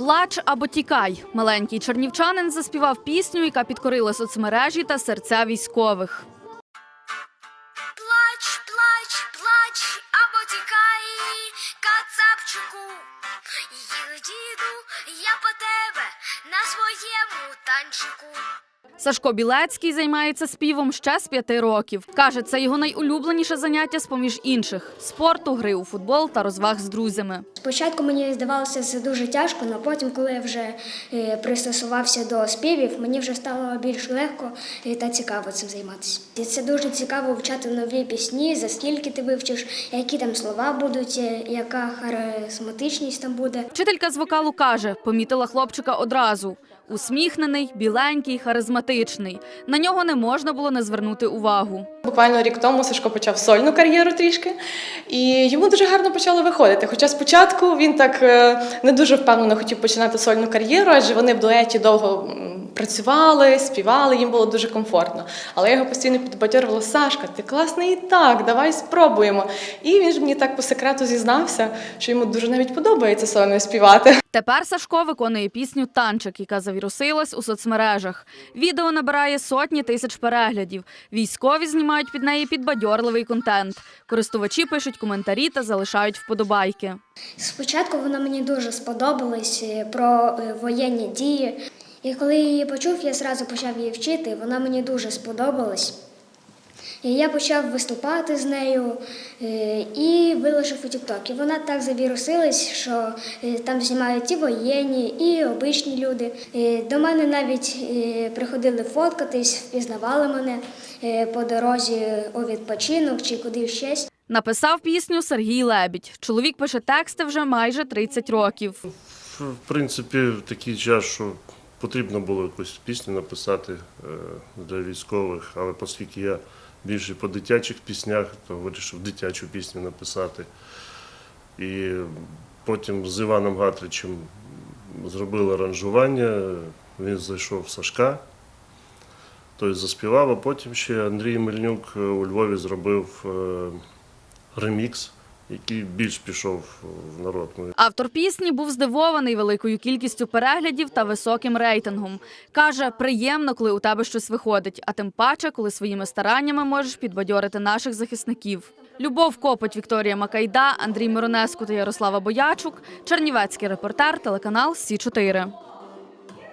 Плач або тікай. Маленький чернівчанин заспівав пісню, яка підкорила соцмережі та серця військових. Плач, плач, плач, або тікай, кацапчику. Їх діду, я по тебе на своєму танчику. Сашко Білецький займається співом ще з п'яти років. Каже, це його найулюбленіше заняття з поміж інших спорту, гри у футбол та розваг з друзями. Спочатку мені здавалося це дуже тяжко, але потім, коли я вже е, пристосувався до співів, мені вже стало більш легко та цікаво цим займатися. І це дуже цікаво вчати нові пісні, за скільки ти вивчиш, які там слова будуть, е, яка харизматичність там буде. Вчителька з вокалу каже, помітила хлопчика одразу. Усміхнений, біленький, харизматичний. На нього не можна було не звернути увагу. Буквально рік тому Сашко почав сольну кар'єру трішки, і йому дуже гарно почало виходити. Хоча спочатку він так е, не дуже впевнено хотів починати сольну кар'єру, адже вони в дуеті довго працювали, співали, їм було дуже комфортно. Але його постійно підбадьорувала, Сашка, ти класний і так, давай спробуємо. І він ж мені так по секрету зізнався, що йому дуже навіть подобається сольно співати. Тепер Сашко виконує пісню Танчик, яка завірусилась у соцмережах. Відео набирає сотні тисяч переглядів. Військові знімають під неї підбадьорливий контент. Користувачі пишуть коментарі та залишають вподобайки. Спочатку вона мені дуже сподобалась е, про е, воєнні дії. І коли я її почув, я зразу почав її вчити. Вона мені дуже сподобалась. Я почав виступати з нею е, і виложив у TikTok. І вона так завірусилась, що е, там знімають і воєнні, і обичні люди. Е, До мене навіть приходили фоткатись, впізнавали мене по дорозі у відпочинок чи куди щось. Написав пісню Сергій Лебідь. Чоловік пише тексти вже майже 30 років. В принципі, в такий час, що потрібно було якусь пісню написати е, для військових, але оскільки я більше по дитячих піснях, то вирішив дитячу пісню написати. І потім з Іваном Гатричем зробили аранжування, він зайшов в Сашка, той заспівав, а потім ще Андрій Мельнюк е, у Львові зробив е, ремікс, який більш пішов в народ. Автор пісні був здивований великою кількістю переглядів та високим рейтингом. Каже, приємно, коли у тебе щось виходить, а тим паче, коли своїми стараннями можеш підбадьорити наших захисників. Любов Копоть, Вікторія Макайда, Андрій Миронеску та Ярослава Боячук. Чернівецький репортер, телеканал Сі 4